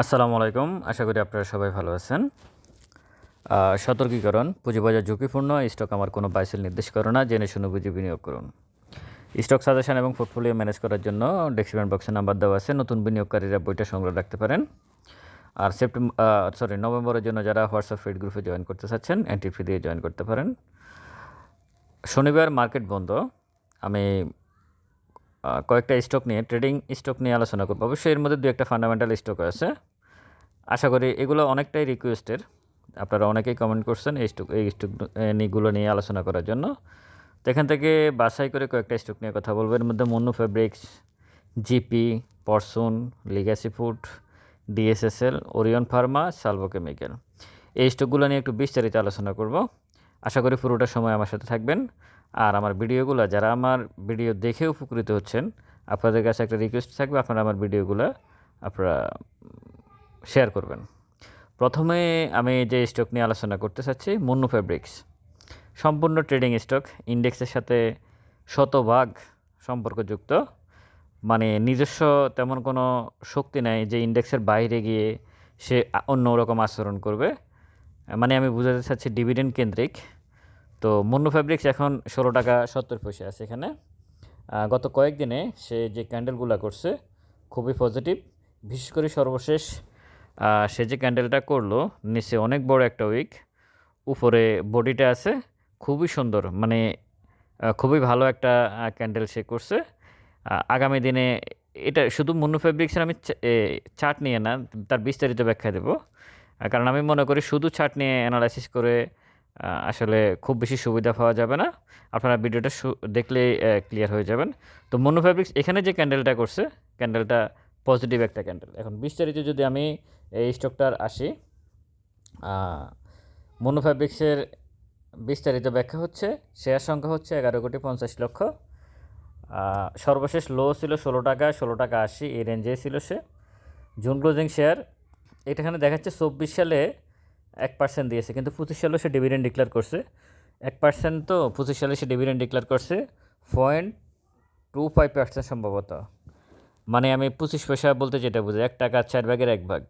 আসসালামু আলাইকুম। আশা করি আপনারা সবাই ভালো আছেন। সতর্কীকরণ, পুঁজিবাজার ঝুঁকিপূর্ণ, স্টক আমার কোনো বাইসেল নির্দেশ করে না, জেনে শুনে বুঝে বিনিয়োগ করুন। স্টক সাজেশন এবং পোর্টফোলিও ম্যানেজ করার জন্য ডেসক্রিপশন বক্সে নাম্বার দেওয়া আছে, নতুন বিনিয়োগকারীরা বইটা সংগ্রহ রাখতে পারেন। আর সেপ্টেম্বর সরি নভেম্বরের জন্য যারা হোয়াটসঅ্যাপ ফিড গ্রুপে জয়েন করতে চাচ্ছেন এন্ট্রি ফি দিয়ে জয়েন করতে পারেন। শনিবার মার্কেট বন্ধ। আমি কয়েকটা স্টক নিয়ে ট্রেডিং স্টক নিয়ে আলোচনা করব। অবশ্যই এর মধ্যে দু একটা ফান্ডামেন্টাল স্টক আছে। আশা করি এগুলো অনেকটাই রিকোয়েস্টের আপনারা অনেকেই কমেন্ট করছেন এই স্টক এই স্টক নিগুলো নিয়ে আলোচনা করার জন্য। তো এখান থেকে বাছাই করে কয়েকটা স্টক নিয়ে কথা বলব। এর মধ্যে Monno fabrics GP পরসুন legacy food DSSL Orion pharma Salvo chemical এই স্টকগুলো নিয়ে একটু বিস্তারিত আলোচনা করব। আশা করি পুরোটা সময় আমার সাথে থাকবেন। আর আমার ভিডিওগুলো যারা আমার ভিডিও দেখে উপকৃত হচ্ছেন, আপনাদের কাছে একটা রিকোয়েস্ট থাকবে, আপনারা আমার ভিডিওগুলো আপনারা শেয়ার করবেন। প্রথমে আমি যে স্টক নিয়ে আলোচনা করতে চাচ্ছি, মুন্নু ফেব্রিক্স সম্পূর্ণ ট্রেডিং স্টক ইন্ডেক্সের সাথে শতভাগ সম্পর্কযুক্ত। মানে নিজস্ব তেমন কোনো শক্তি নাই যে ইন্ডেক্সের বাইরে গিয়ে সে অন্য রকম আচরণ করবে। মানে আমি বুঝাতে চাচ্ছি ডিভিডেন্ড কেন্দ্রিক। তো মুন্নু ফেব্রিক্স এখন ষোলো টাকা সত্তর পয়সা আছে এখানে। গত কয়েকদিনে সে যে ক্যান্ডেলগুলো করছে, খুবই পজিটিভ বিশেষ করে সর্বশেষ সে যে ক্যান্ডেলটা করল, নিচে অনেক বড় একটা উইক উপরে বডিটা আছে, খুবই সুন্দর। মানে খুবই ভালো একটা ক্যান্ডেল সে করছে। আগামী দিনে এটা শুধু মুন্নু ফেব্রিক্সের আমি চার্ট নিয়ে না, তার বিস্তারিত ব্যাখ্যা দেবো। কারণ আমি মনে করি শুধু চার্ট নিয়ে অ্যানালাইসিস করে আসলে খুব বেশি সুবিধা পাওয়া যাবে না। আপনারা ভিডিওটা দেখলেই ক্লিয়ার হয়ে যাবেন। তো মনো ফ্যাব্রিক্স এখানে যে ক্যান্ডেলটা করছে ক্যান্ডেলটা পজিটিভ একটা ক্যান্ডেল এখন বিস্তারিত যদি আমি এই স্টকটার আসি মনো ফ্যাব্রিক্সের বিস্তারিত ব্যাখ্যা হচ্ছে শেয়ার সংখ্যা হচ্ছে এগারো কোটি পঞ্চাশ লক্ষ। সর্বশেষ লো ছিল ষোলো টাকা ষোলো টাকা আশি, এই রেঞ্জে ছিল সে। জুন ক্লোজিং শেয়ার এটাখানে দেখাচ্ছে চব্বিশ সালে এক পার্সেন্ট দিয়েছে, কিন্তু পঁচিশ সালে সে ডিভিডেন্ড ডিক্লেয়ার করছে। এক পার্সেন্ট তো পঁচিশ সালে সে ডিভিডেন্ড ডিক্লেয়ার করছে পয়েন্ট টু ফাইভ পার্সেন্ট সম্ভবত। মানে আমি পঁচিশ পয়সা বলতে যেটা বুঝি, এক টাকা, চার ভাগের এক ভাগ।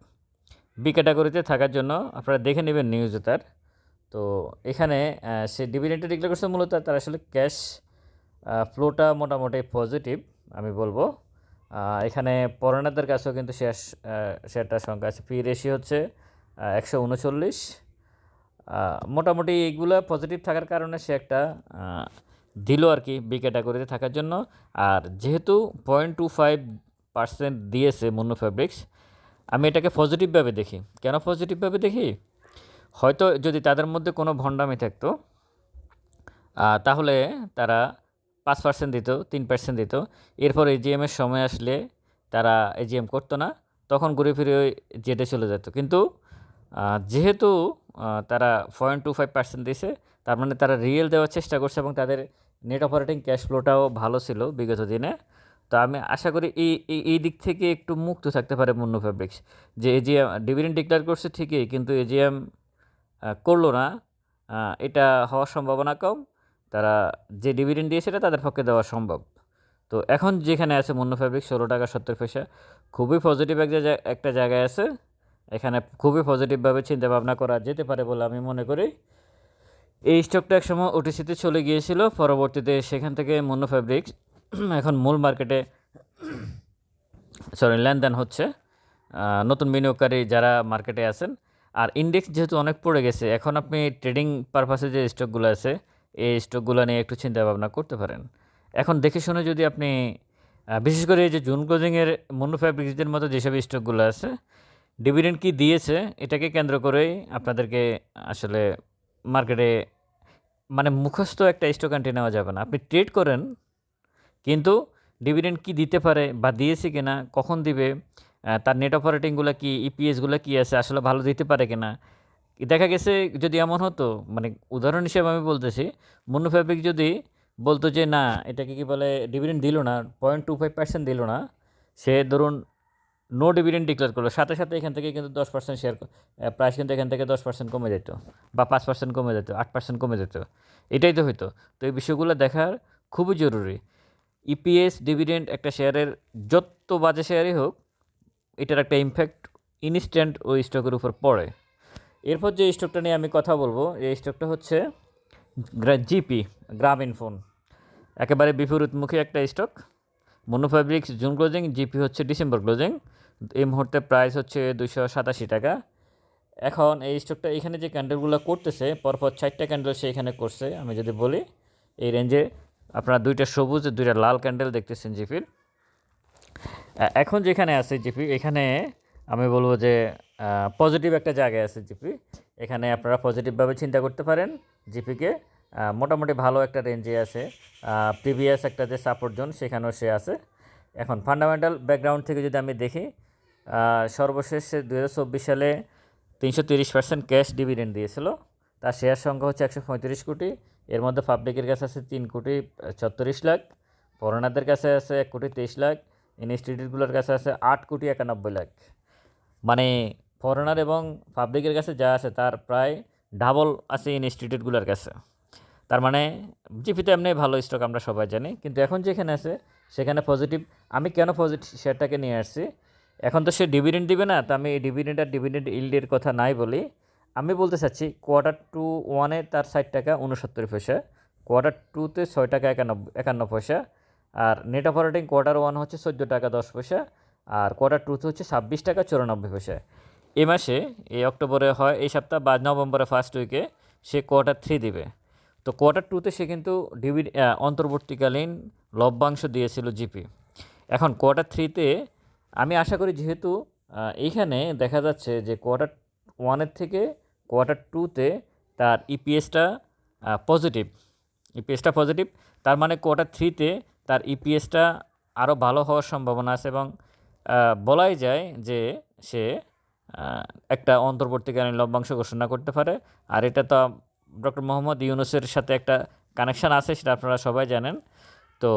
বি ক্যাটাগরিতে থাকার জন্য আপনারা দেখে নেবেন নিউজে তার। তো এখানে সে ডিভিডেন্টে ডিক্লেয়ার করছে মূলত তার আসলে ক্যাশ ফ্লোটা মোটামুটি পজিটিভ আমি বলব। এখানে পরনাদের কাছেও কিন্তু শেয়ার শেয়ারটার সংখ্যা আছে। পি রেশি হচ্ছে একশো উনচল্লিশ। মোটামুটি এইগুলো পজিটিভ থাকার কারণে সে একটা দিল আর কি বি ক্যাটাগরিতে থাকার জন্য। আর যেহেতু পয়েন্ট টু ফাইভ পার্সেন্ট দিয়েছে মুন্নু ফ্যাব্রিক্স আমি এটাকে পজিটিভভাবে দেখি। কেন পজিটিভভাবে দেখি? হয়তো যদি তাদের মধ্যে কোনো ভণ্ডামি থাকতো তাহলে তারা পাঁচ পার্সেন্ট দিত, তিন পার্সেন্ট দিত। এরপর এজিএমের সময় আসলে তারা এজিএম করতো না, তখন ঘুরে ফিরে ওই জেটে চলে যেত। কিন্তু যেহেতু তারা পয়েন্ট টু ফাইভ পার্সেন্ট দিয়েছে তার মানে তারা রিয়েল দেওয়ার চেষ্টা করছে এবং তাদের নেট অপারেটিং ক্যাশ ফ্লোটাও ভালো ছিল বিগত দিনে। তো আমি আশা করি এই, এই- দিক থেকে একটু মুক্ত থাকতে পারে মুন্নু ফেব্রিক্স যে এজিএম ডিভিডেন্ড ডিক্লেয়ার করছে ঠিকই, কিন্তু এজিএম করল না। এটা হওয়ার সম্ভাবনা কম। তারা যে ডিভিডেন্ড দিয়েছে এটা তাদের পক্ষে দেওয়া সম্ভব। তো এখন যেখানে আছে মুন্নু ফেব্রিক ষোলো টাকা সত্তর পয়সা, খুবই পজিটিভ একটা একটা জায়গায় আছে। এখানে খুবই পজিটিভভাবে চিন্তা ভাবনা করা যেতে পারে বলে আমি মনে করি। এই স্টকটা একসময় ওটিসিতে চলে গিয়েছিল, পরবর্তীতে সেখান থেকে মুন্নু ফ্যাব্রিক্স এখন মূল মার্কেটে সরি লেনদেন হচ্ছে। নতুন বিনিয়োগকারী যারা মার্কেটে আছেন, আর ইন্ডেক্স যেহেতু অনেক পড়ে গেছে, এখন আপনি ট্রেডিং পারপাসে যে স্টকগুলো আছে, এই স্টকগুলো নিয়ে একটু চিন্তা ভাবনা করতে পারেন। এখন দেখে শুনে যদি আপনি বিশেষ করে এই যে জুন ক্লোজিংয়ের মনু ফ্যাব্রিক্সদের মতো যেসব স্টকগুলো আছে ডিভিডেন্ড কি দিয়েছে, এটাকে কেন্দ্র করেই আপনাদেরকে আসলে মার্কেটে মানে মুখস্থ একটা স্টক আনটি নেওয়া যাবে না। আপনি ট্রেড করেন, কিন্তু ডিভিডেন্ড কি দিতে পারে বা দিয়েছে কিনা, কখন দিবে তার নেট অপারেটিংগুলো কি ইপিএসগুলো কি আছে, আসলে ভালো দিতে পারে কিনা। দেখা গেছে যদি এমন হতো মানে উদাহরণ হিসেবে আমি বলতেছি, মুন্নু যদি বলতো যে, না, এটাকে কি বলে, ডিভিডেন্ড দিল না পয়েন্ট টু ফাইভ পার্সেন্ট দিল না, সে ধরুন নো ডিভিডেন্ড ডিক্লেয়ার করল সাথে সাথে এখান থেকে কিন্তু দশ পার্সেন্ট শেয়ার প্রাইস কিন্তু এখান থেকে দশ পার্সেন্ট কমে যেত বা পাঁচ পার্সেন্ট কমে যেত, আট পার্সেন্ট কমে যেত। এটাই তো হইতো। তো এই বিষয়গুলো দেখার খুবই জরুরি। ইপিএস ডিভিডেন্ড একটা শেয়ারের যত বাজে শেয়ারই হোক, এটার একটা ইমফ্যাক্ট ইনস্ট্যান্ট ওই স্টকের উপর পড়ে। এরপর যে স্টকটা নিয়ে আমি কথা বলব, এই স্টকটা হচ্ছে জিপি গ্রামীণ ফোন। একেবারে বিপরীতমুখী একটা stock Monno fabrics June closing GP হচ্ছে ডিসেম্বর ক্লোজিং এই মুহূর্তে প্রাইস হচ্ছে দুশো সাতাশি টাকা। এখন এই স্টকটা এখানে যে ক্যান্ডেলগুলো করতেছে, পরপর চারটা ক্যান্ডেল সে এখানে করছে। আমি যদি বলি, এই রেঞ্জে আপনারা দুইটা সবুজ, দুইটা লাল ক্যান্ডেল দেখতেছেন জিপির। এখন যেখানে আছে জিপি, এখানে আমি বলব যে পজিটিভ একটা জায়গায় আছে জিপি। এখানে আপনারা পজিটিভভাবে চিন্তা করতে পারেন। জিপিকে মোটামুটি ভালো একটা রেঞ্জে আছে। প্রিভিয়াস একটা যে সাপোর্ট জোন সেখানেও সে আছে। এখন ফান্ডামেন্টাল ব্যাকগ্রাউন্ড থেকে যদি আমি দেখি সর্বশেষ দু হাজার চব্বিশ সালে তিনশো তিরিশ পার্সেন্ট ক্যাশ ডিভিডেন্ড দিয়েছিল। তার শেয়ার সংখ্যা হচ্ছে একশো পঁয়ত্রিশ কোটি। এর মধ্যে পাবলিকের কাছে আছে তিন কোটি ছত্রিশ লাখ। ফরেনারদের কাছে আছে এক কোটি তেইশ লাখ। ইনস্টিটিউটগুলোর কাছে আছে আট কোটি একানব্বই লাখ। মানে ফরেনার এবং পাবলিকের কাছে যা আছে তার প্রায় ডাবল আছে ইনস্টিটিউটগুলোর কাছে। তার মানে জিপিতে এমনি ভালো স্টক আমরা সবাই জানি। কিন্তু এখন যেখানে আছে, সেখানে পজিটিভ আমি কেন পজিটিভ শেয়ারটাকে নিয়ে আসছি? এখন তো সে ডিভিডেন্ড দিবে না, তো আমি ডিভিডেন্ড আর ডিভিডেন্ড ইল্ডের কথা নাই বলি। আমি বলতে চাচ্ছি কোয়ার্টার টু ওয়ানে তার ষাট টাকা উনসত্তর পয়সা কোয়ার্টার টুতে ছয় টাকা একানব্বই একান্ন পয়সা, আর নেট অপারেটিং কোয়ার্টার ওয়ান হচ্ছে চোদ্দ টাকা দশ পয়সা, আর কোয়ার্টার টুতে হচ্ছে ছাব্বিশ টাকা চুরানব্বই পয়সা। এ মাসে, এই অক্টোবরে হয়, এই সপ্তাহ বা নভেম্বরে ফার্স্ট উইকে সে কোয়ার্টার থ্রি দিবে। তো কোয়ার্টার টুতে সে কিন্তু ডিভিড অন্তর্বর্তীকালীন লভ্যাংশ দিয়েছিল জিপি এখন কোয়ার্টার থ্রিতে আমি আশা করি যেহেতু এইখানে দেখা যাচ্ছে যে কোয়ার্টার ওয়ানের থেকে কোয়ার্টার টুতে তার E ইপিএসটা পজিটিভ ইপিএসটা পজিটিভ তার মানে কোয়ার্টার থ্রিতে তার ইপিএসটা আরও ভালো হওয়ার সম্ভাবনা আছে এবং বলাই যায় যে সে একটা অন্তর্বর্তীকালীন লভ্যাংশ ঘোষণা করতে পারে। আর এটা তো ডক্টর মোহাম্মদ ইউনুসের সাথে একটা কানেকশান আছে, সেটা আপনারা সবাই জানেন। তো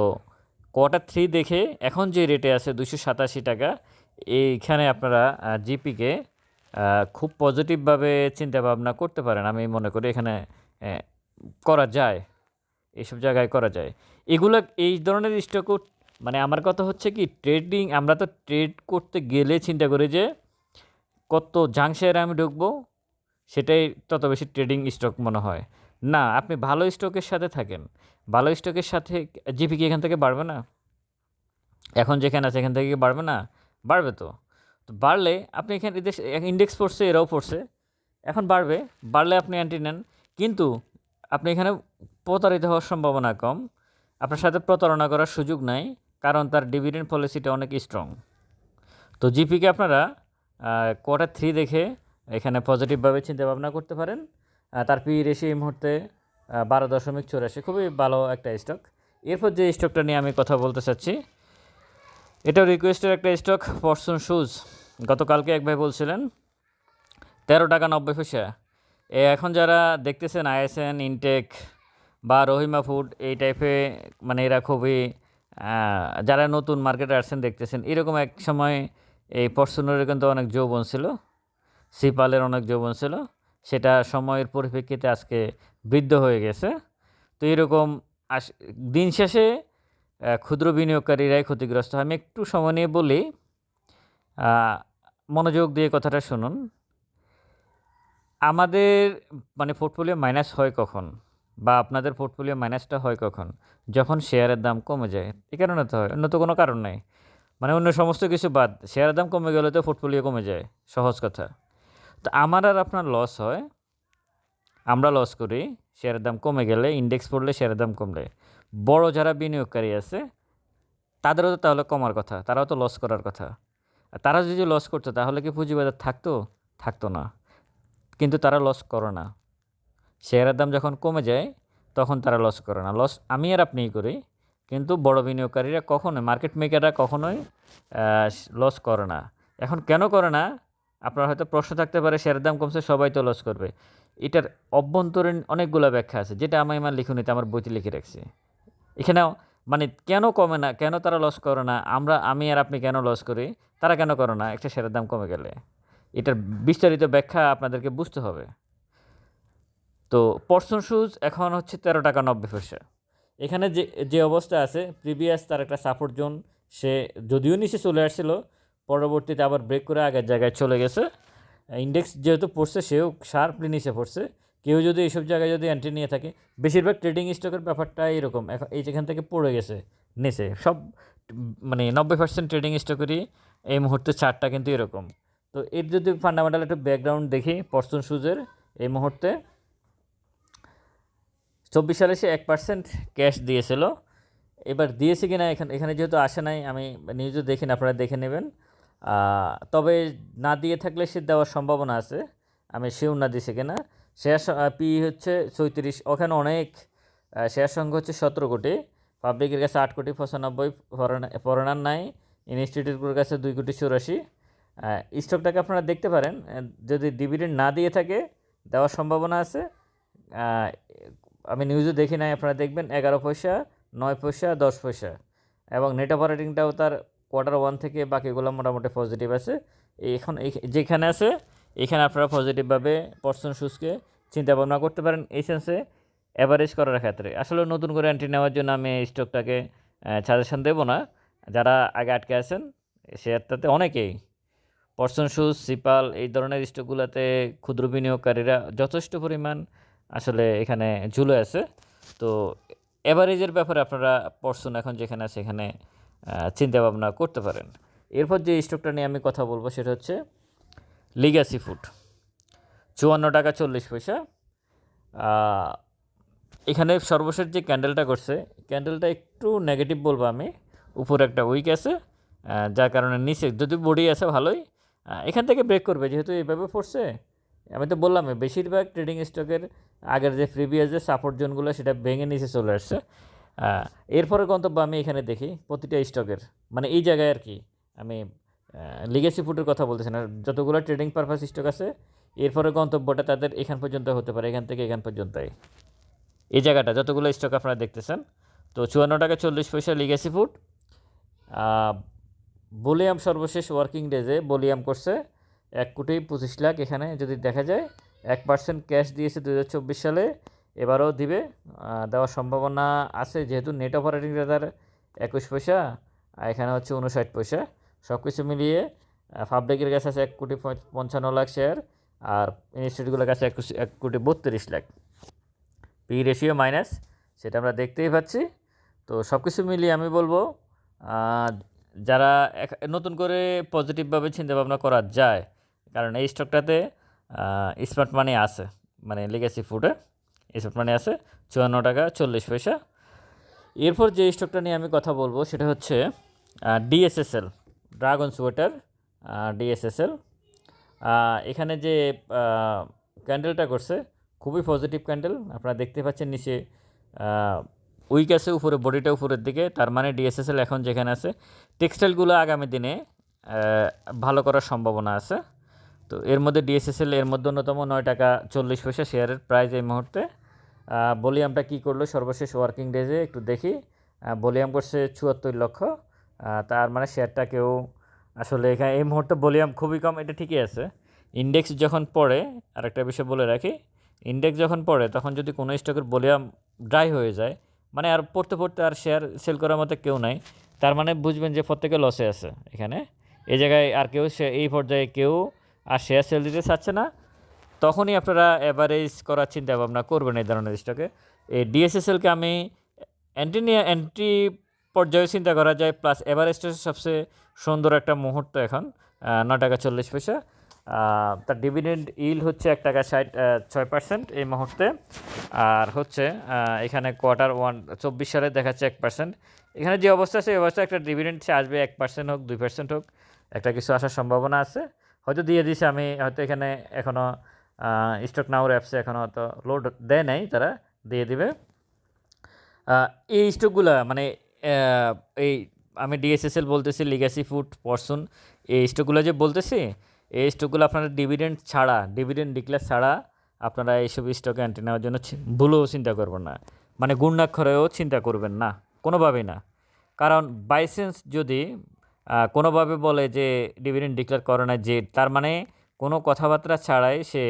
কোয়ার্টার থ্রি দেখে এখন যে রেটে আছে দুশো সাতাশি টাকা, এইখানে আপনারা জিপিকে খুব পজিটিভভাবে চিন্তা ভাবনা করতে পারেন। আমি মনে করি এখানে করা যায়। এইসব জায়গায় করা যায়। এগুলো, এই ধরনের স্টকও মানে আমার কথা হচ্ছে কি ট্রেডিং আমরা তো ট্রেড করতে গেলে চিন্তা করি যে, কত জাং আমি ঢুকবো, সেটাই তত বেশি ট্রেডিং স্টক মনে হয়। না, আপনি ভালো স্টকের সাথে থাকেন। ভালো স্টকের সাথে জিপি কি এখান থেকে বাড়বে না? এখন যেখানে আছে এখান থেকে কি বাড়বে না? বাড়বে তো। তো বাড়লে আপনি এখানে ইন্ডেক্স পড়ছে, এরাও পড়ছে। এখন বাড়বে, বাড়লে আপনি অ্যান্টি নেন। কিন্তু আপনি এখানে প্রতারিত হওয়ার সম্ভাবনা কম। আপনার সাথে প্রতারণা করার সুযোগ নাই, কারণ তার ডিভিডেন্ড পলিসিটা অনেক স্ট্রং তো জিপিকে আপনারা কোয়ার্টার থ্রি দেখে এখানে পজিটিভভাবে চিন্তা ভাবনা করতে পারেন। তার পি রেশি এই মুহূর্তে বারো দশমিক চুরাশি। খুবই ভালো একটা স্টক এরপর যে স্টকটা নিয়ে আমি কথা বলতে চাচ্ছি, এটাও রিকোয়েস্টের একটা স্টক পরসুন শুজ গতকালকে এক ভাই বলছিলেন, তেরো টাকা নব্বই পয়সা। এখন যারা দেখতেছেন আইএসএন ইনটেক বা রহিমা ফুড এই টাইপে মানে এরা খুবই যারা নতুন মার্কেটে আসছেন, দেখতেছেন, এরকম এক সময় এই পরশুনের কিন্তু অনেক যৌবন ছিল। সিপালের অনেক যৌবন ছিল। সেটা সময়ের পরিপ্রেক্ষিতে আজকে বৃদ্ধ হয়ে গেছে। তো এরকম আস, দিন শেষে ক্ষুদ্র বিনিয়োগকারীরাই ক্ষতিগ্রস্ত হয়। আমি একটু সময় নিয়ে বলি মনোযোগ দিয়ে কথাটা শুনুন। আমাদের মানে পোর্টফোলিও মাইনাস হয় কখন? বা আপনাদের পোর্টফোলিও মাইনাসটা হয় কখন? যখন শেয়ারের দাম কমে যায়। এ কারণে তো হয়, অন্য তো কোনো কারণ নেই। মানে অন্য সমস্ত কিছু বাদ শেয়ারের দাম কমে গেলে তো পোর্টফোলিও কমে যায়। সহজ কথা। তো আমার আর আপনার লস হয়, আমরা লস করি শেয়ারের দাম কমে গেলে ইন্ডেক্স পড়লে শেয়ারের দাম কমলে। বড় যারা বিনিয়োগকারী আছে, তাদেরও তো তাহলে কমার কথা, তারাও তো লস করার কথা। আর তারা যদি লস করতো, তাহলে কি পুঁজিবাজার থাকতো? থাকতো না। কিন্তু তারা লস করে না। শেয়ারের দাম যখন কমে যায়, তখন তারা লস করে না। লস আমি আর আপনিই করি, কিন্তু বড় বিনিয়োগকারীরা কখনোই মার্কেট মেকাররা কখনোই লস করে না। এখন কেন করে না? আপনার হয়তো প্রশ্ন থাকতে পারে, শেয়ারের দাম কমছে, সবাই তো লস করবে। এটার অভ্যন্তরীণ অনেকগুলো ব্যাখ্যা আছে, যেটা আমি আমার লিখুনিতে, আমার বইতে লিখে রাখছি। এখানেও মানে কেন কমে না, কেন তারা লস করে না, আমরা, আমি আর আপনি কেন লস করি, তারা কেন করে না, একটা শেয়ারের দাম কমে গেলে। এটার বিস্তারিত ব্যাখ্যা আপনাদেরকে বুঝতে হবে। তো পর্সন শুজ এখন হচ্ছে তেরো টাকা নব্বই পয়সা। এখানে যে যে অবস্থা আছে প্রিভিয়াস তার একটা সাপোর্ট জোন সে যদিও নিচে চলে আসছিল পরবর্তীতে আবার ব্রেক করে আগের জায়গায় চলে গেছে। ইন্ডেক্স যেহেতু পড়ছে, সেও শার্পলি নিচে পড়ছে। কেউ যদি এইসব জায়গায় যদি এন্ট্রি নিয়ে থাকে, বেশিরভাগ ট্রেডিং স্টকের ব্যাপারটা এরকম। এখন এই যেখান থেকে পড়ে গেছে, নিচে, সব মানে নব্বই পার্সেন্ট ট্রেডিং স্টকেরই এই মুহূর্তে চারটা কিন্তু এরকম। তো এর যদি ফান্ডামেন্টাল একটু ব্যাকগ্রাউন্ড দেখি পর্সন সুজের এই মুহূর্তে। চব্বিশ সালে সে এক পার্সেন্ট ক্যাশ দিয়েছিল। এবার দিয়েছে কিনা, এখানে এখানে যেহেতু আসে নাই, আমি নিউজও দেখিনি আপনারা দেখে নেবেন। তবে না দিয়ে থাকলে সে দেওয়ার সম্ভাবনা আছে। আমি সেও না দিয়েছে কিনা। শেয়ার পি হচ্ছে চৌত্রিশ ওখানে অনেক শেয়ার সংখ্যা হচ্ছে সতেরো কোটি। পাবলিকের কাছে আট কোটি পঁচানব্বই ফরেনার নাই। ইনস্টিটিউটগুলোর কাছে দুই কোটি চুরাশি। স্টকটাকে আপনারা দেখতে পারেন। যদি ডিভিডেন্ড না দিয়ে থাকে, দেওয়ার সম্ভাবনা আছে। আমি নিউজে দেখি নাই, আপনারা দেখবেন এগারো পয়সা, নয় পয়সা, দশ পয়সা। এবং নেট অপারেটিংটাও তার কোয়ার্টার ওয়ান থেকে বাকিগুলো মোটামুটি পজিটিভ আছে। এখন যেখানে আছে, এখানে আপনারা পজিটিভভাবে পর্সন সুসকে চিন্তা ভাবনা করতে পারেন এই সেন্সে অ্যাভারেজ করার ক্ষেত্রে। আসলে নতুন করে এন্ট্রি নেওয়ার জন্য আমি এই স্টকটাকে সাজেশন দেবো না। যারা আগে আটকে আছেন শেয়ারটাতে অনেকেই পর্সন শুজ সিপাল এই ধরনের স্টকগুলোতে ক্ষুদ্র বিনিয়োগকারীরা যথেষ্ট পরিমাণ আসলে এখানে ঝুলে আছে। তো এভারেজের ব্যাপারে আপনারা পর্সন এখন যেখানে আছে সেখানে চিন্তা ভাবনা করতে পারেন। এরপর যে স্টকটা নিয়ে আমি কথা বলব সেটা হচ্ছে লিগাসি ফুড চুয়ান্ন টাকা চল্লিশ পয়সা। এখানে সর্বশেষ যে ক্যান্ডেলটা করছে ক্যান্ডেলটা একটু নেগেটিভ বলব আমি। উপরে একটা উইক আছে যার কারণে নিচে যদি বডি আছে ভালোই। এখান থেকে ব্রেক করবে, যেহেতু এইভাবে পড়ছে, আমি তো বললাম বেশিরভাগ ট্রেডিং স্টকের আগের যে প্রিভিয়াস যে সাপোর্ট জোনগুলো সেটা ভেঙে নিচে চলে আসছে। এরপরে গন্তব্য আমি এখানে দেখি প্রতিটা স্টকের। মানে এই জায়গায় আর কি আমি লিগেসি ফুডের কথা বলতেছি না। যতগুলো ট্রেডিং পারপাস স্টক আছে এরপরে গন্তব্যটা তাদের এখান পর্যন্ত হতে পারে, এখান থেকে এখান পর্যন্তই। এই জায়গাটা, যতগুলো স্টক আপনারা দেখতেছেন। তো চুয়ান্ন টাকা চল্লিশ পয়সা লিগেসি ফুড বলিয়াম সর্বশেষ ওয়ার্কিং ডেজে বলিয়াম করছে এক কোটি পঁচিশ লাখ। এখানে যদি দেখা যায়, এক পার্সেন্ট ক্যাশ দিয়েছে দু হাজার চব্বিশ সালে। এবারও দিবে দেওয়ার সম্ভাবনা আছে যেহেতু নেট অপারেটিং রেজার একুশ পয়সা, আর এখানে হচ্ছে উনষাট পয়সা। সব কিছু মিলিয়ে পাবলিকের কাছে আছে এক কোটি পঞ্চান্ন লাখ শেয়ার আর ইনস্টিটিউটগুলোর কাছে একুশ এক কোটি বত্রিশ লাখ। পি রেশিও মাইনাস সেটা আমরা দেখতেই পাচ্ছি। তো সব কিছু মিলিয়ে আমি বলব যারা নতুন করে পজিটিভভাবে চিন্তা ভাবনা করা যায়, কারণ এই স্টকটাতে স্মার্ট মানি আছে মানে লিগেসি ফুডে স্মার্ট মানে আছে, চুয়ান্ন টাকা চল্লিশ পয়সা। এরপর যে স্টকটা নিয়ে আমি কথা বলব সেটা হচ্ছে ডিএসএসএল ড্রাগন সোয়েটার ডিএসএসএল এখানে যে ক্যান্ডেলটা করছে, খুবই পজিটিভ ক্যান্ডেল আপনারা দেখতে পাচ্ছেন নিচে উইক আছে উপরে বডিটা উপরের দিকে, তার মানে ডিএসএসএল এখন যেখানে আছে টেক্সটাইলগুলো আগামী দিনে ভালো করার সম্ভাবনা আছে। তো এর মধ্যে ডিএসএসএল এর মধ্যে অন্যতম নয় টাকা চল্লিশ পয়সা শেয়ারের প্রাইস এই মুহূর্তে। বলিয়ামটা কী করল? সর্বশেষ ওয়ার্কিং ডেজে একটু দেখি। বলিয়াম করছে চুয়াত্তর লক্ষ। তার মানে শেয়ারটা কেউ আসলে এখানে, এই মুহূর্তে বলিয়াম খুবই কম, এটা ঠিকই আছে। ইন্ডেক্স যখন পড়ে, আরেকটা বিষয় বলে রাখি ইন্ডেক্স যখন পড়ে, তখন যদি কোনো স্টকের বলিয়াম ড্রাই হয়ে যায় মানে আর পড়তে পড়তে আর শেয়ার সেল করার মতো কেউ নাই, তার মানে বুঝবেন যে প্রত্যেকে লসে আছে এখানে। এই জায়গায় আর কেউ এই পর্যায়ে কেউ আর শেয়ার সেল দিতে চাচ্ছে না। তখনই আপনারা অ্যাভারেজ করার চিন্তা ভাবনা করবেন এই ধরনের স্টকে এই ডিএসএসএলকে আমি অ্যান্টি অ্যান্টি পর্যায়ে চিন্তা করা যায় প্লাস এভারেস্টের সবচেয়ে সুন্দর একটা মুহূর্ত এখন ন টাকা চল্লিশ পয়সা। তার ডিভিডেন্ড ইল হচ্ছে এক টাকা ষাট ছয় পার্সেন্ট এই মুহূর্তে। আর হচ্ছে এখানে কোয়ার্টার ওয়ান চব্বিশ সালে দেখাচ্ছে এক পার্সেন্ট এখানে যে অবস্থা আছে অবস্থা, একটা ডিভিডেন্ড সে আসবে এক পার্সেন্ট হোক, দুই পার্সেন্ট হোক, একটা কিছু আসার সম্ভাবনা আছে। হয়তো দিয়ে দিছে, আমি হয়তো এখানে এখনও স্টক নাওর অ্যাপসে এখনও হয়তো লোড দেয় নাই তারা দিয়ে দিবে। এই স্টকগুলা মানে এই আমি ডিএসএসএল বলতেছি লিগাসি ফুড পরসুন এই স্টকগুলো যে বলতেছি, এই স্টকগুলো আপনারা ডিভিডেন্ড ছাড়া ডিভিডেন্ড ডিক্লেয়ার ছাড়া আপনারা এইসব স্টকে অ্যান্টি নেওয়ার জন্য ভুলেও চিন্তা করবেন না। মানে গুণাক্ষরেও চিন্তা করবেন না, কোনোভাবেই না। কারণ বাইসেন্স যদি কোনোভাবে বলে যে ডিভিডেন্ড ডিক্লেয়ার করে না যে, তার মানে কোনো কথাবার্তা ছাড়াই সে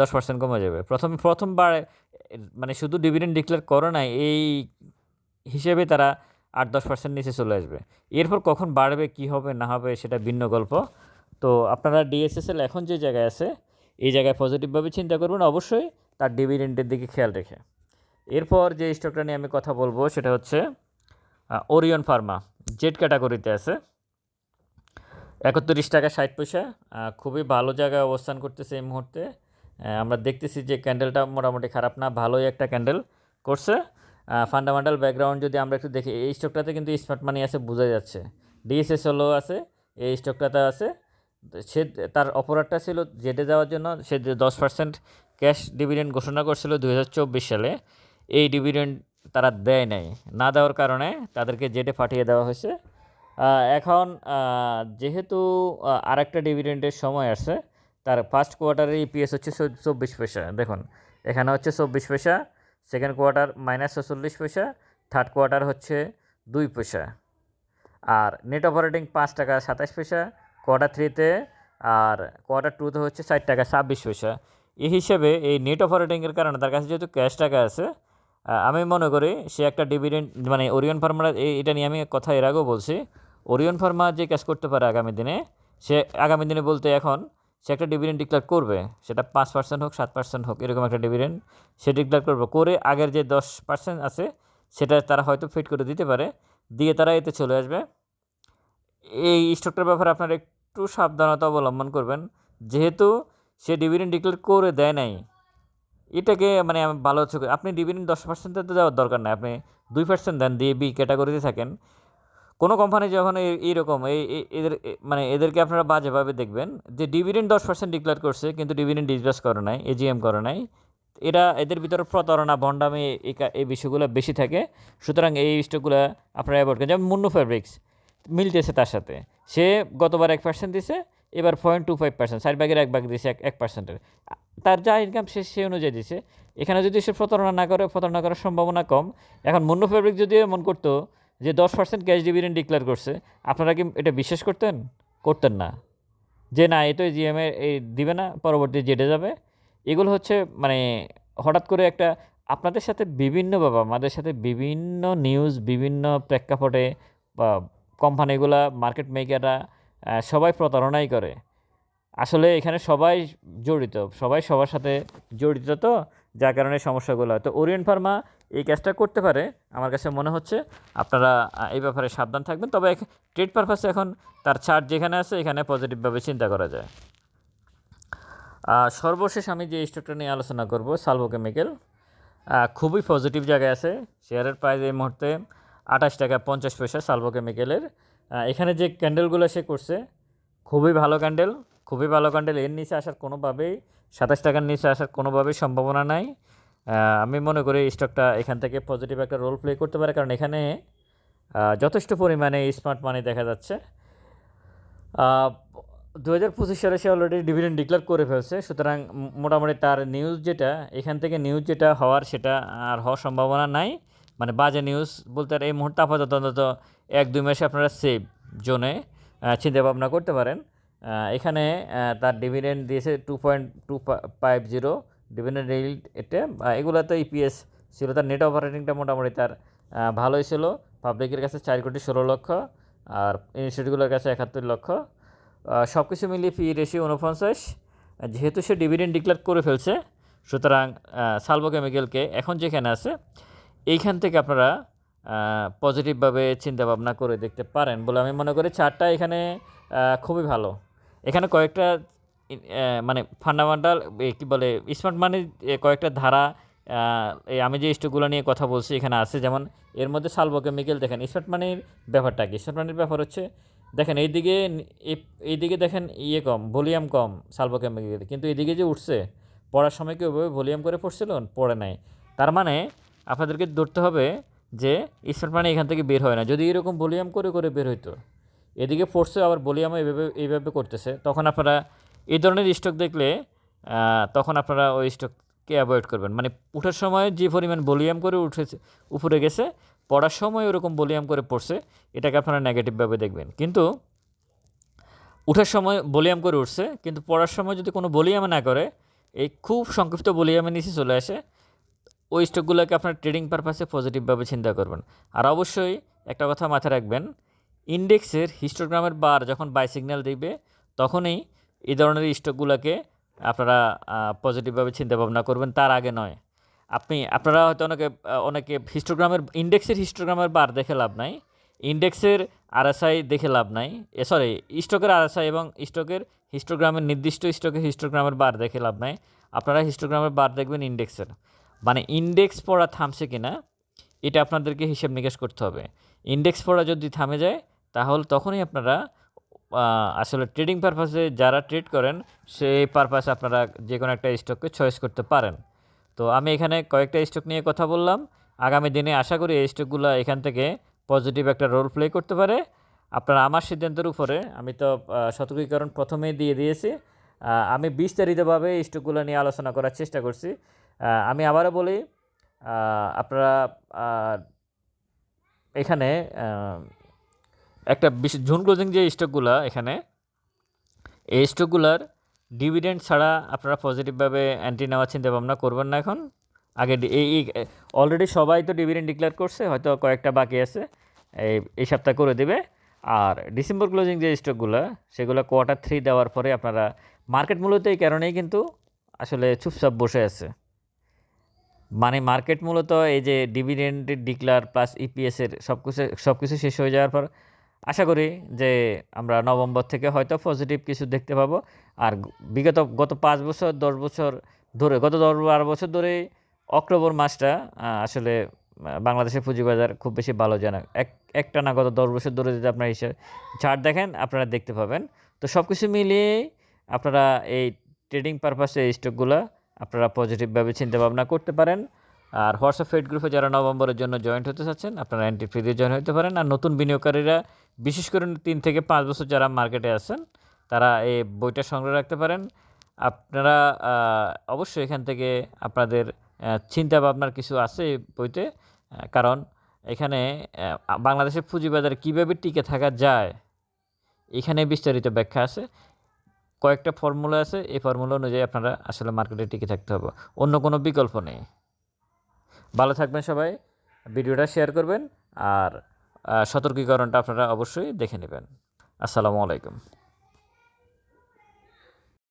দশ পার্সেন্ট কমে যাবে। প্রথম, প্রথমবার মানে শুধু ডিভিডেন্ড ডিক্লেয়ার করে নাই, এই হিসেবে তারা আট, দশ পার্সেন্ট নিচে চলে আসবে। এরপর কখন বাড়বে, কি হবে, না হবে, সেটা ভিন্ন গল্প। তো আপনারা ডিএসএসএল এখন যে জায়গায় আছে, এই জায়গায় পজিটিভভাবে চিন্তা করবেন। অবশ্যই তার ডিভিডেন্টের দিকে খেয়াল রেখে। এরপর যে স্টকটা নিয়ে আমি কথা বলব, সেটা হচ্ছে ওরিয়ন ফার্মা জেড ক্যাটাগরিতে আছে। একত্রিশ টাকা ষাট পয়সা। খুবই ভালো জায়গায় অবস্থান করতেছে এই মুহূর্তে। আমরা দেখতেছি যে ক্যান্ডেলটা মোটামুটি খারাপ না, ভালোই একটা ক্যান্ডেল করছে। ফান্ডামেন্টাল ব্যাকগ্রাউন্ড যদি আমরা একটু দেখি, এই স্টকটাতে কিন্তু স্মার্ট মানি আছে বোঝা যাচ্ছে। ডিএসএস হলো আছে, এই স্টকটাতে আছে। সে তার অপরাধটা ছিল জেটে যাওয়ার জন্য, সে দশ পার্সেন্ট ক্যাশ ডিভিডেন্ড ঘোষণা করছিল দু সালে, এই ডিভিডেন্ড তারা দেয় নাই। না দেওয়ার কারণে তাদেরকে জেটে পাঠিয়ে দেওয়া হয়েছে। এখন যেহেতু আর একটা ডিভিডেন্ডের সময় আছে তার ফার্স্ট কোয়ার্টারে ইপিএস হচ্ছে চব্বিশ পয়সা। দেখুন, এখানে হচ্ছে চব্বিশ পয়সা সেকেন্ড কোয়ার্টার মাইনাস ছচল্লিশ পয়সা থার্ড কোয়ার্টার হচ্ছে দুই পয়সা। আর নেট অপারেটিং পাঁচ টাকা সাতাশ পয়সা কোয়ার্টার থ্রিতে আর কোয়ার্টার টুতে হচ্ছে ষাট টাকা ছাব্বিশ পয়সা। এই হিসেবে এই নেট অপারেটিংয়ের কারণে তার কাছে যেহেতু ক্যাশ টাকা আছে আমি মনে করি সে একটা ডিভিডেন্ড মানে ওরিয়ন ফার্মার এটা নিয়ে আমি কথা এর আগেও বলছি ওরিয়ন ফার্মা যে কাজ করতে পারে আগামী দিনে, সে আগামী দিনে বলতে এখন সে একটা ডিভিডেন্ড ডিক্লেয়ার করবে। সেটা পাঁচ পার্সেন্ট হোক, সাত পার্সেন্ট হোক, এরকম একটা ডিভিডেন্ড সে ডিক্লেয়ার করবে। করে আগের যে দশ পার্সেন্ট আছে, সেটা তারা হয়তো ফিট করে দিতে পারে। দিয়ে তারা এতে চলে আসবে। এই স্টকটার ব্যাপারে আপনারা একটু সাবধানতা অবলম্বন করবেন। যেহেতু সে ডিভিডেন্ড ডিক্লেয়ার করে দেয় নাই, এটাকে মানে আমি ভালো হচ্ছে। আপনি ডিভিডেন্ড দশ পার্সেন্টে তো দেওয়ার দরকার নাই। আপনি দুই পার্সেন্ট দেন, দিয়ে বি ক্যাটাগরিতে থাকেন। কোনো কোম্পানি যখন এই- এইরকম, এই এদের মানে এদেরকে আপনারা বাজেভাবে দেখবেন যে ডিভিডেন্ড দশ পার্সেন্ট ডিক্লেয়ার করছে, কিন্তু ডিভিডেন্ড ডিসবাস করে নাই এজিএম করে নাই। এরা এদের ভিতরে প্রতারণা, ভণ্ডামি, এই বিষয়গুলো বেশি থাকে। সুতরাং এই স্টকগুলো আপনারা অ্যাভয়েড করেন। যেমন মুন্নু ফ্যাব্রিক্স মিলতেছে তার সাথে। সে গতবার এক পার্সেন্ট দিছে, এবার পয়েন্ট টু ফাইভ পার্সেন্ট ষাট ভাগের এক ভাগ দিছে এক এক পার্সেন্টের তার যা ইনকাম সে সে অনুযায়ী দিছে। এখানে যদি সে প্রতারণা না করে, প্রতারণা করার সম্ভাবনা কম। এখন মুন্নু ফ্যাব্রিক যদি এমন করতো যে দশ পার্সেন্ট ক্যাশ ডিভিডেন্ড ডিক্লেয়ার করছে, আপনারা কি এটা বিশ্বাস করতেন? করতেন না। যে না, এ তো জিএমএ এই দিবে না, পরবর্তী জেটে যাবে। এগুলো হচ্ছে মানে হঠাৎ করে একটা আপনাদের সাথে বিভিন্নভাবে আমাদের সাথে বিভিন্ন নিউজ বিভিন্ন প্রেক্ষাপটে বা কোম্পানিগুলা মার্কেট মেকাররা সবাই প্রতারণাই করে। আসলে এখানে সবাই জড়িত, সবাই সবার সাথে জড়িত তো। যার কারণে সমস্যাগুলো হয়। তো ওরিয়েন্ট ফার্মা এই কাজটা করতে পারে। আমার কাছে মনে হচ্ছে আপনারা এই ব্যাপারে সাবধান থাকবেন। তবে ট্রেড পারপাসে এখন তার চার্ট যেখানে আছে, এখানে পজিটিভভাবে চিন্তা করা যায়। সর্বশেষ আমি যে স্টকটা নিয়ে আলোচনা করব, সালভো কেমিক্যাল খুবই পজিটিভ জায়গায় আছে। শেয়ারের প্রাইস এই মুহূর্তে আঠাশ টাকা পঞ্চাশ পয়সা সালভো কেমিক্যালের। এখানে যে ক্যান্ডেলগুলো সে করছে, খুবই ভালো ক্যান্ডেল খুবই ভালো ক্যান্ডেল এর নিচে আসার কোনোভাবেই সাতাশ টাকার নিচে আসার কোনোভাবেই সম্ভাবনা নাই। আমি মনে করি স্টকটা এখান থেকে পজিটিভ একটা রোল প্লে করতে পারে, কারণ এখানে যথেষ্ট পরিমাণে স্মার্ট মানি দেখা যাচ্ছে। দু হাজার পঁচিশ সালে সে অলরেডি ডিভিডেন্ড ডিক্লেয়ার করে ফেলছে, সুতরাং মোটামুটি তার নিউজ যেটা, এখান থেকে নিউজ যেটা হওয়ার সেটা আর হওয়ার সম্ভাবনা নাই। মানে বাজে নিউজ বলতে আর এই মুহূর্তে আপাতত অন্তত এক দুই মাসে আপনারা সেভ জোনে চিন্তা ভাবনা করতে পারেন। এখানে তার ডিভিডেন্ড দিয়েছে two point two five zero dividend rate এটা এগুলোতে ইপিএস ছিল। তার নেট অপারেটিংটা মোটামুটি তার ভালোই ছিল। পাবলিকের কাছে চার কোটি ষোলো লক্ষ, আর ইনস্টিটিউটগুলোর কাছে একাত্তর লক্ষ। সব কিছু মিলিয়ে পি রেশিও উনপঞ্চাশ যেহেতু সে ডিভিডেন্ড ডিক্লেয়ার করে ফেলছে, সুতরাং সালভো কেমিক্যালকে এখন যেখানে আছে, এইখান থেকে আপনারা পজিটিভভাবে চিন্তাভাবনা করে দেখতে পারেন বলে আমি মনে করি। চারটা এখানে খুবই ভালো। এখানে কয়েকটা মানে ফান্ডামেন্টাল কী বলে স্মার্ট মানি কয়েকটা ধারা আমি যে স্টকগুলো নিয়ে কথা বলছি এখানে আছে। যেমন এর মধ্যে সালভো কেমিক্যাল দেখেন স্মার্ট মানির ব্যাপারটা কি? স্মার্ট মানির ব্যাপার হচ্ছে, দেখেন এইদিকে, এই- এইদিকে দেখেন ইয়ে কম, ভলিউম কম সালভো কেমিক্যাল কিন্তু এদিকে যে উঠছে, পড়ার সময় কি ওইভাবে ভলিউম করে পড়ছিল? পড়ে নাই। তার মানে আপনাদেরকে ধরতে হবে যে স্মার্ট মানি এখান থেকে বের হয় না। যদি এরকম ভলিউম করে করে বের হইতো এদিকে পড়ছে আবার ভলিউমও এইভাবে এইভাবে করতেছে। তখন আপনারা এই ধরনের স্টক দেখলে তখন আপনারা ওই স্টককে অ্যাভয়েড করবেন। মানে উঠার সময় যে পরিমাণ বলিয়াম করে উঠেছে, উপরে গেছে, পড়ার সময় ওরকম বলিয়াম করে পড়ছে, এটাকে আপনারা নেগেটিভভাবে দেখবেন। কিন্তু উঠার সময় বলিয়াম করে উঠছে, কিন্তু পড়ার সময় যদি কোনো ভলিউমে না করে, এই খুব সংক্ষিপ্ত ভলিউমের নিচে চলে আসে, ওই স্টকগুলোকে আপনার ট্রেডিং পারপাসে পজিটিভভাবে চিন্তা করবেন। আর অবশ্যই একটা কথা মাথায় রাখবেন ইন্ডেক্সের হিস্টোগ্রামের বার যখন বাই সিগন্যাল দিবে তখনই এই ধরনের স্টকগুলোকে আপনারা পজিটিভভাবে চিন্তা ভাবনা করবেন, তার আগে নয়। আপনি, আপনারা হয়তো অনেকে অনেকে হিস্টোগ্রামের, ইন্ডেক্সের হিস্টোগ্রামের বার দেখে লাভ নাই, ইন্ডেক্সের আরএসআই দেখে লাভ নাই সরি, স্টকের আরএসআই এবং স্টকের হিস্টোগ্রামের নির্দিষ্ট স্টকের হিস্টোগ্রামের বার দেখে লাভ নাই। আপনারা হিস্টোগ্রামের বার দেখবেন ইন্ডেক্সের। মানে ইন্ডেক্স পড়া থামছে কিনা, এটা আপনাদেরকে হিসেব নিকেশ করতে হবে। ইন্ডেক্স পড়া যদি থামে যায় তাহলে তখনই আপনারা আসলে ট্রেডিং পারপাসে যারা ট্রেড করেন, সেই পারপাসে আপনারা যে কোনো একটা স্টককে চয়েস করতে পারেন। তো আমি এখানে কয়েকটা স্টক নিয়ে কথা বললাম। আগামী দিনে আশা করি এই স্টকগুলো এখান থেকে পজিটিভ একটা রোল প্লে করতে পারে। আপনারা আমার সিদ্ধান্তের উপরে, আমি তো সতর্কীকরণ প্রথমেই দিয়ে দিয়েছি। আমি বিস্তারিতভাবে এই স্টকগুলো নিয়ে আলোচনা করার চেষ্টা করছি। আমি আবারও বলি আপনারা এখানে একটা বিশেষ জুন ক্লোজিং যে স্টকগুলো এখানে, এই স্টকগুলার ডিভিডেন্ড ছাড়া আপনারা পজিটিভভাবে অ্যান্টি নেওয়ার চিন্তা ভাবনা করবেন না এখন। আগে এই অলরেডি সবাই তো ডিভিডেন্ড ডিক্লেয়ার করছে, হয়তো কয়েকটা বাকি আছে, এই এই সপ্তাহ করে দেবে। আর ডিসেম্বর ক্লোজিং যে স্টকগুলো সেগুলো কোয়ার্টার থ্রি দেওয়ার পরে আপনারা মার্কেট মূলত এই কারণেই কিন্তু আসলে চুপচাপ বসে আছে। মানে মার্কেট মূলত এই যে ডিভিডেন্ডের ডিক্লার প্লাস ইপিএসের সব কিছু সব কিছু শেষ হয়ে যাওয়ার পর আশা করি যে আমরা নভেম্বর থেকে হয়তো পজিটিভ কিছু দেখতে পাবো। আর বিগত গত পাঁচ বছর, দশ বছর ধরে, গত দশ বারো বছর ধরে অক্টোবর মাসটা আসলে বাংলাদেশের পুঁজিবাজার খুব বেশি ভালো যায় না। এক, একটা না গত দশ বছর ধরে যদি আপনারা হিসেবে চার্ট দেখেন, আপনারা দেখতে পাবেন। তো সব কিছু মিলিয়ে আপনারা এই ট্রেডিং পারপাসে এই স্টকগুলো আপনারা পজিটিভভাবে চিন্তা ভাবনা করতে পারেন। আর হোয়াটসঅ্যাপ ফেড গ্রুপে যারা নভেম্বরের জন্য জয়েন্ট হতে চাচ্ছেন, আপনারা এন্ট্রি ফ্রি দিয়ে জয়েন হতে পারেন। আর নতুন বিনিয়োগকারীরা, বিশেষ করে তিন থেকে পাঁচ বছর যারা মার্কেটে আছেন, তারা এই বইটা সংগ্রহ রাখতে পারেন। আপনারা অবশ্যই এখান থেকে আপনাদের চিন্তা ভাবনার কিছু আছে এই বইতে কারণ এখানে বাংলাদেশের পুঁজিবাজারে কীভাবে টিকে থাকা যায় এখানে বিস্তারিত ব্যাখ্যা আছে। কয়েকটা ফর্মুলা আছে, এই ফর্মুলা অনুযায়ী আপনারা আসলে মার্কেটে টিকে থাকতে হবে। অন্য কোনো বিকল্প নেই। ভালো থাকবেন সবাই ভিডিওটা শেয়ার করবেন আর সতর্কীকরণটা আপনারা অবশ্যই দেখে নেবেন। আসসালামু আলাইকুম।